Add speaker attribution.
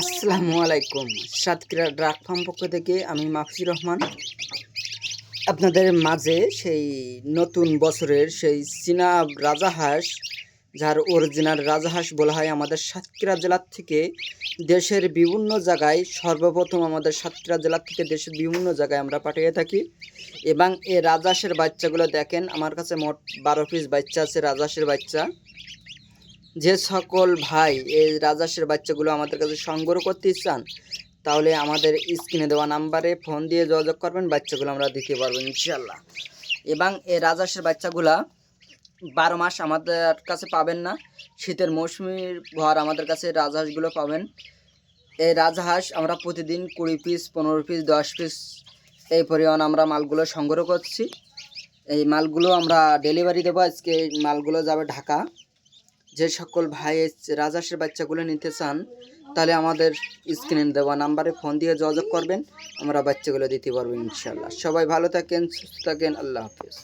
Speaker 1: আসসালামু আলাইকুম। Satkhira drug farm পক্ষ থেকে আমি মাফিজুর রহমান। আপনাদের মাঝে সেই নতুন বছরের সেই চীনা রাজাহাঁস, যার অরিজিনাল রাজাহাঁস বলা হয় আমাদের সাতক্ষীরা জেলার থেকে, দেশের বিভিন্ন জায়গায় সর্বপ্রথম আমাদের সাতক্ষীরা জেলার থেকে দেশের বিভিন্ন জায়গায় আমরা পাঠিয়ে থাকি। এবং এই রাজহাঁসের বাচ্চাগুলো দেখেন, আমার কাছে মোট বারো পিস বাচ্চা আছে, রাজহাঁসের বাচ্চা। যে সকল ভাই এই রাজহাঁসের বাচ্চাগুলো আমাদের কাছে সংগ্রহ করতে চান, তাহলে আমাদের স্ক্রিনে দেওয়া নাম্বারে ফোন দিয়ে যোগাযোগ করবেন, বাচ্চাগুলো আমরা দিতে পারব ইনশাল্লাহ এবং এই রাজহাঁসের বাচ্চাগুলা বারো মাস আমাদের কাছে পাবেন না, শীতের মৌসুমির ঘর আমাদের কাছে রাজহাঁসগুলো পাবেন। এই রাজহাঁস আমরা প্রতিদিন কুড়ি পিস, পনেরো পিস, দশ পিস এই পরিমাণ আমরা মালগুলো সংগ্রহ করছি। এই মালগুলো আমরা ডেলিভারি দেবো, আজকে মালগুলো যাবে ঢাকা। যে সকল ভাই রাজাসের বাচ্চাগুলো নিতে চান, তাহলে আমাদের স্ক্রিনে দেওয়া নাম্বারে ফোন দিয়ে যোগাযোগ করবেন। আমরা বাচ্চাগুলো দিতে পারব ইনশাল্লাহ সবাই ভালো থাকেন, সুস্থ থাকেন। আল্লাহ হাফিজ।